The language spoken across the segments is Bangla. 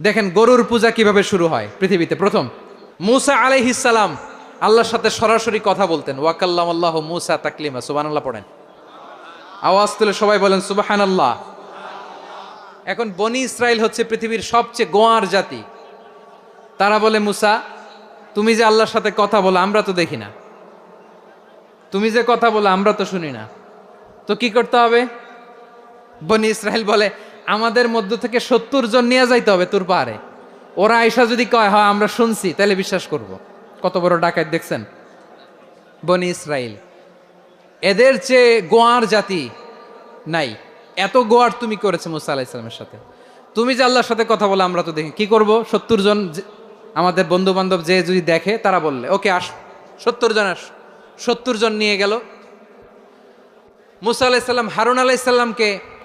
দেখেন গরুর পূজা কীভাবে শুরু হয় পৃথিবীতে। প্রথম, মুসা আলাইহিসালাম আল্লাহর সাথে সরাসরি কথা বলতেন। ওয়াকাল্লাম আল্লাহ মুসা তাকলিমা সুবান আল্লাহ পড়েন। আওয়াজ তুলে সবাই বলেন সুবাহান আল্লাহ এখন বনি ইসরায়েল হচ্ছে পৃথিবীর সবচেয়ে গোয়ার জাতি। তারা বলে, মুসা, তুমি যে আল্লাহর সাথে কথা বলো, আমরা তো দেখি না। তুমি যে কথা বলো, আমরা তো শুনি না। তো কি করতে হবে? বনি ইসরায়েল বলে আমাদের মধ্য থেকে সত্তর জন নিয়ে যাইতে হবে তোর পাহাড়ে। ওরা আয়সা যদি কয়, হয়, আমরা শুনছি, তাহলে বিশ্বাস করব। কত বড় ডাকাত দেখছেন? বনি ইসরায়েল এদের চেয়ে গোয়ার জাতি নাই। এত গোয়ার তুমি করেছে মুসা আলাহ ইসলামের সাথে। তুমি যে আল্লাহর সাথে কথা বলে, আমরা তো দেখি। কি করব? সত্তর জন আমাদের বন্ধু বান্ধব যে যদি দেখে, তারা বললে, ওকে, আস, সত্তর জন আস। সত্তর জন নিয়ে গেল। মুসা আলাইসাল্লাম হারুন আলাইসাল্লামকে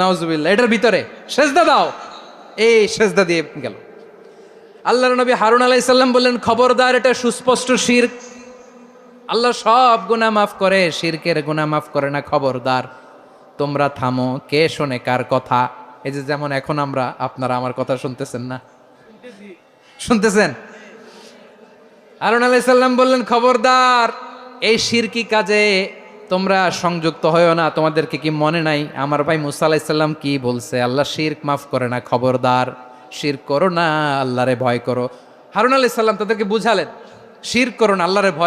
নাওজুবিল্লাহ এটার ভিতরে সেজদা দাও। এই সেজদা দিয়ে গেল। আল্লাহর নবী হারুন আলাইসাল্লাম বললেন, খবরদার, এটা সুস্পষ্ট শির আল্লাহ সব গুনাহ মাফ করে, শিরকের গুনাহ মাফ করে না, খবরদার। তোমরা থামো, কে শোনে, কার কথা? এই যে যেমন এখন আমরা, আপনারা আমার কথা শুনতেছেন না? শুনতেছেন? হারুন আলাইসাল্লাম বললেন, খবরদার, এই শিরকি কাজে তোমরা সংযুক্ত হয়েও না, তোমাদেরকে কি মনে নাই? আমার ভাই মুসা কি বলছে? আল্লাহ শির্ক মাফ করে না, খবরদার। শির করো না, আল্লাহরে ভয় করো। হারুন আলাইসাল্লাম তাদেরকে বুঝালেন শির করো না, আল্লাহরে ভয়